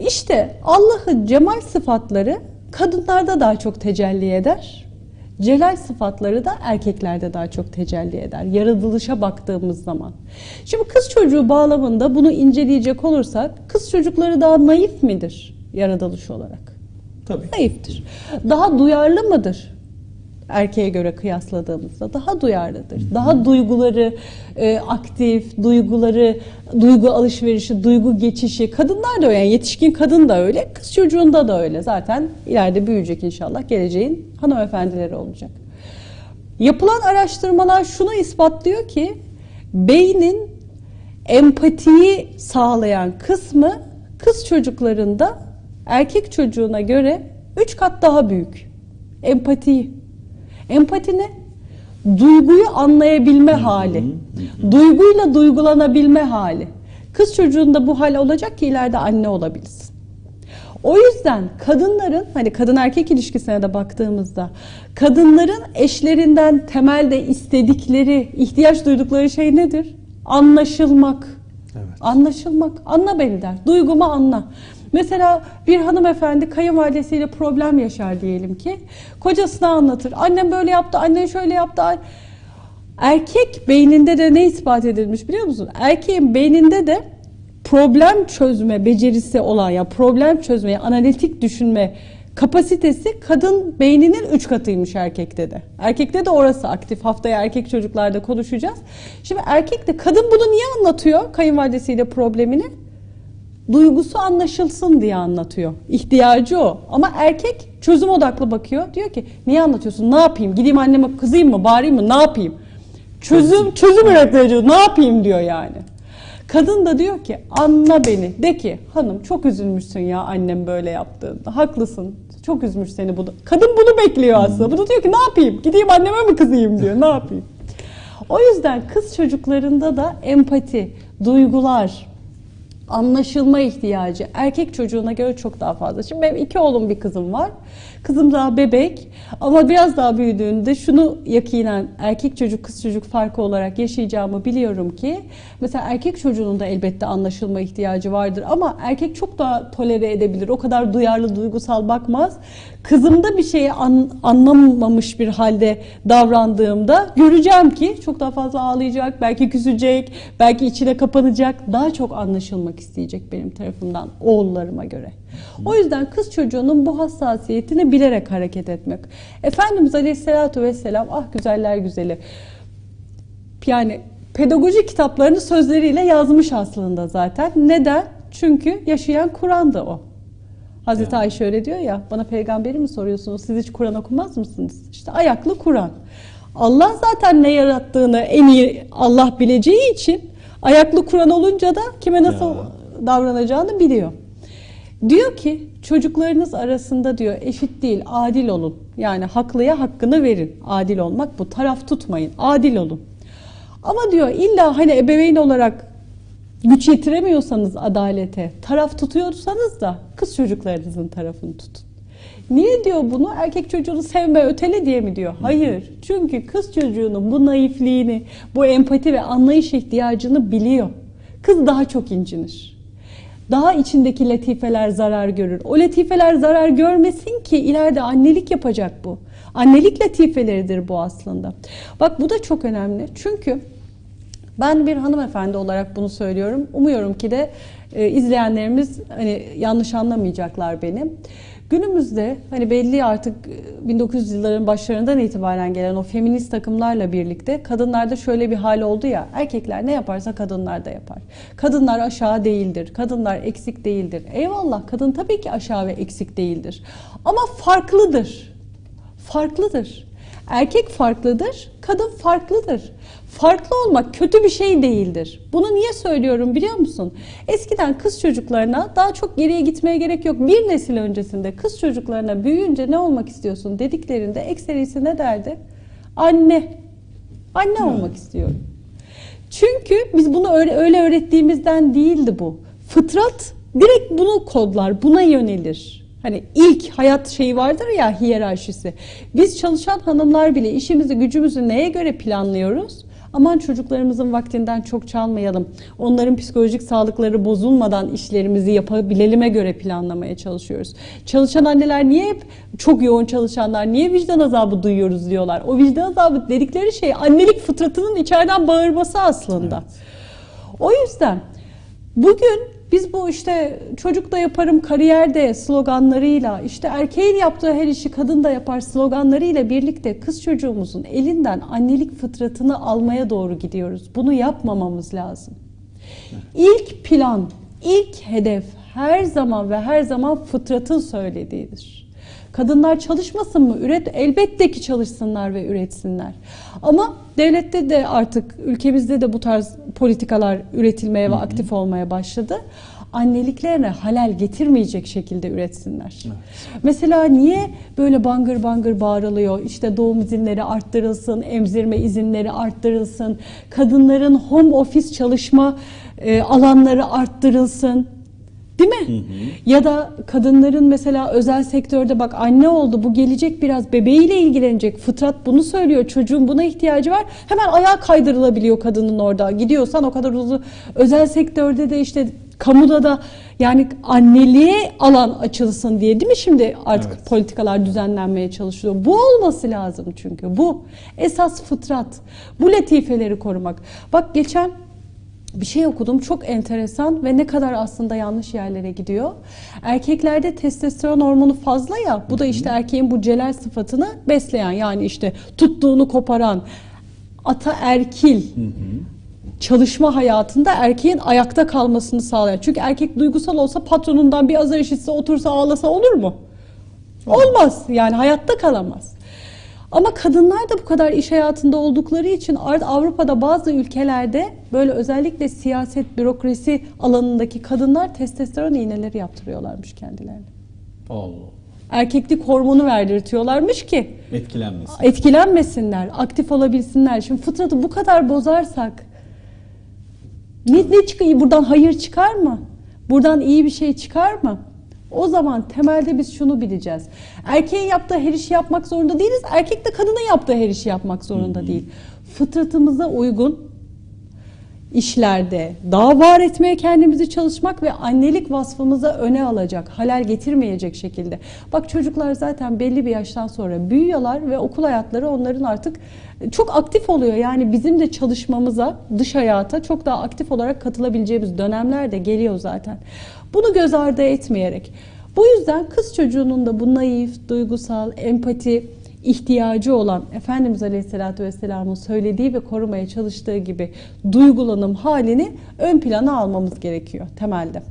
İşte Allah'ın cemal sıfatları kadınlarda daha çok tecelli eder. Celal sıfatları da erkeklerde daha çok tecelli eder. Yaratılışa baktığımız zaman. Şimdi kız çocuğu bağlamında bunu inceleyecek olursak kız çocukları daha naif midir yaratılış olarak? Tabii. Naiftir. Daha duyarlı mıdır? Erkeğe göre kıyasladığımızda daha duyarlıdır. Daha duyguları e, aktif, duyguları, duygu alışverişi, duygu geçişi. Kadınlar da öyle, yani yetişkin kadın da öyle, kız çocuğunda da öyle. Zaten ileride büyüyecek inşallah, geleceğin hanımefendileri olacak. Yapılan araştırmalar şunu ispatlıyor ki beynin empatiyi sağlayan kısmı kız çocuklarında erkek çocuğuna göre 3 kat daha büyük. Empatiyi. Empati ne? Duyguyu anlayabilme hali. Duyguyla duygulanabilme hali. Kız çocuğunda bu hal olacak ki ileride anne olabilsin. O yüzden kadınların hani kadın erkek ilişkisine de baktığımızda kadınların eşlerinden temelde istedikleri, ihtiyaç duydukları şey nedir? Anlaşılmak. Evet. Anlaşılmak. Anla beni der. Duygumu anla. Mesela bir hanımefendi kayınvalidesiyle problem yaşar diyelim ki. Kocasına anlatır. Annem böyle yaptı, annen şöyle yaptı. Erkek beyninde de ne ispat edilmiş biliyor musun? Erkeğin beyninde de problem çözme becerisi olan ya problem çözmeye, analitik düşünme kapasitesi kadın beyninin 3 katıymış erkekte de. Erkekte de orası aktif. Haftaya erkek çocuklarda konuşacağız. Şimdi erkek de kadın bunu niye anlatıyor kayınvalidesiyle problemini? Duygusu anlaşılsın diye anlatıyor. İhtiyacı o. Ama erkek çözüm odaklı bakıyor. Diyor ki niye anlatıyorsun? Ne yapayım? Gideyim anneme kızayım mı? Bağırayım mı? Ne yapayım? Çözüm çözüm üretmeye Ne yapayım diyor yani. Kadın da diyor ki anla beni. De ki hanım çok üzülmüşsün ya annem böyle yaptığında. Haklısın. Çok üzmüş seni bu. Kadın bunu bekliyor aslında. Bu da diyor ki ne yapayım? Gideyim anneme mi kızayım diyor. Ne yapayım? O yüzden kız çocuklarında da empati, duygular, anlaşılma ihtiyacı erkek çocuğuna göre çok daha fazla. Şimdi benim iki oğlum bir kızım var. Kızım daha bebek ama biraz daha büyüdüğünde şunu yakinen erkek çocuk kız çocuk farkı olarak yaşayacağımı biliyorum ki mesela erkek çocuğunun da elbette anlaşılma ihtiyacı vardır ama erkek çok daha tolere edebilir. O kadar duyarlı, duygusal bakmaz. Kızımda bir şeyi an, anlamamış bir halde davrandığımda göreceğim ki çok daha fazla ağlayacak, belki küsecek, belki içine kapanacak, daha çok anlaşılmak isteyecek benim tarafımdan oğullarıma göre. O yüzden kız çocuğunun bu hassasiyetini bilerek hareket etmek. Efendimiz Aleyhisselatü Vesselam ah güzeller güzeli. Yani pedagoji kitaplarını sözleriyle yazmış aslında zaten. Neden? Çünkü yaşayan Kur'an'da o. Hazreti Ya. Ayşe öyle diyor ya, bana peygamberi mi soruyorsunuz? Siz hiç Kur'an okumaz mısınız? İşte ayaklı Kur'an. Allah zaten ne yarattığını en iyi Allah bileceği için ayaklı Kur'an olunca da kime nasıl Ya. davranacağını biliyor. Diyor ki çocuklarınız arasında diyor eşit değil adil olun. Yani haklıya hakkını verin. Adil olmak bu. Taraf tutmayın. Adil olun. Ama diyor illa hani ebeveyn olarak güç yetiremiyorsanız adalete, taraf tutuyorsanız da kız çocuklarınızın tarafını tutun. Niye diyor bunu? Erkek çocuğunu sevme, ötele diye mi diyor? Hayır. Çünkü kız çocuğunun bu naifliğini, bu empati ve anlayış ihtiyacını biliyor. Kız daha çok incinir. Daha içindeki latifeler zarar görür. O latifeler zarar görmesin ki ileride annelik yapacak bu. Annelik latifeleridir bu aslında. Bak bu da çok önemli. Çünkü ben bir hanımefendi olarak bunu söylüyorum. Umuyorum ki de e, izleyenlerimiz hani yanlış anlamayacaklar beni. Günümüzde hani belli artık e, 1900 yılların başlarından itibaren gelen o feminist takımlarla birlikte kadınlarda şöyle bir hal oldu ya erkekler ne yaparsa kadınlar da yapar. Kadınlar aşağı değildir. Kadınlar eksik değildir. Eyvallah kadın tabii ki aşağı ve eksik değildir. Ama farklıdır. Farklıdır. Erkek farklıdır, kadın farklıdır. Farklı olmak kötü bir şey değildir. Bunu niye söylüyorum biliyor musun? Eskiden kız çocuklarına daha çok geriye gitmeye gerek yok. Bir nesil öncesinde kız çocuklarına büyüyünce ne olmak istiyorsun dediklerinde ekserisi ne derdi? Anne. Anne olmak istiyorum. Çünkü biz bunu öyle, öyle öğrettiğimizden değildi bu. Fıtrat direkt bunu kodlar, buna yönelir. Hani ilk hayat şeyi vardır ya hiyerarşisi. Biz çalışan hanımlar bile işimizi gücümüzü neye göre planlıyoruz? Aman çocuklarımızın vaktinden çok çalmayalım. Onların psikolojik sağlıkları bozulmadan işlerimizi yapabilelim'e göre planlamaya çalışıyoruz. Çalışan anneler niye hep çok yoğun çalışanlar niye vicdan azabı duyuyoruz diyorlar. O vicdan azabı dedikleri şey annelik fıtratının içeriden bağırması aslında. O yüzden bugün biz bu işte çocuk da yaparım kariyerde sloganlarıyla işte erkeğin yaptığı her işi kadın da yapar sloganlarıyla birlikte kız çocuğumuzun elinden annelik fıtratını almaya doğru gidiyoruz. Bunu yapmamamız lazım. İlk plan, ilk hedef her zaman ve her zaman fıtratın söylediğidir. Kadınlar çalışmasın mı? Üret elbette ki çalışsınlar ve üretsinler. Ama devlette de artık ülkemizde de bu tarz politikalar üretilmeye ve aktif olmaya başladı. Anneliklerine halel getirmeyecek şekilde üretsinler. Mesela niye böyle bangır bangır bağırılıyor? İşte doğum izinleri arttırılsın, emzirme izinleri arttırılsın, kadınların home office çalışma e, alanları arttırılsın. Değil mi? Ya da kadınların mesela özel sektörde bak anne oldu bu gelecek biraz bebeğiyle ilgilenecek. Fıtrat bunu söylüyor. Çocuğun buna ihtiyacı var. Hemen ayağa kaydırılabiliyor kadının orada. Gidiyorsan o kadar uzun özel sektörde de işte kamuda da yani anneliğe alan açılsın diye değil mi şimdi artık Evet. politikalar düzenlenmeye çalışılıyor. Bu olması lazım çünkü. Bu esas fıtrat. Bu latifeleri korumak. Bak geçen bir şey okudum çok enteresan ve ne kadar aslında yanlış yerlere gidiyor. Erkeklerde testosteron hormonu fazla ya bu da işte erkeğin bu celal sıfatını besleyen yani işte tuttuğunu koparan ata erkil çalışma hayatında erkeğin ayakta kalmasını sağlayan. Çünkü erkek duygusal olsa patronundan bir azar işitse otursa ağlasa olur mu? Olmaz. Yani hayatta kalamaz. Ama kadınlar da bu kadar iş hayatında oldukları için Avrupa'da bazı ülkelerde böyle özellikle siyaset, bürokrasi alanındaki kadınlar testosteron iğneleri yaptırıyorlarmış kendilerine. Allah. Erkeklik hormonu verdirtiyorlarmış ki Etkilenmesin. etkilenmesinler, aktif olabilsinler. Şimdi fıtratı bu kadar bozarsak ne, ne çıkıyor? Buradan hayır çıkar mı? Buradan iyi bir şey çıkar mı? O zaman temelde biz şunu bileceğiz. Erkeğin yaptığı her işi yapmak zorunda değiliz. Erkek de kadının yaptığı her işi yapmak zorunda değil. Fıtratımıza uygun işlerde daha var etmeye kendimizi çalışmak ve annelik vasfımıza öne alacak, halel getirmeyecek şekilde. Bak çocuklar zaten belli bir yaştan sonra büyüyorlar ve okul hayatları onların artık çok aktif oluyor. Yani bizim de çalışmamıza, dış hayata çok daha aktif olarak katılabileceğimiz dönemler de geliyor zaten. Bunu göz ardı etmeyerek. Bu yüzden kız çocuğunun da bu naif, duygusal, empati, ihtiyacı olan Efendimiz Aleyhisselatü Vesselam'ın söylediği ve korumaya çalıştığı gibi duygulanım halini ön plana almamız gerekiyor temelde.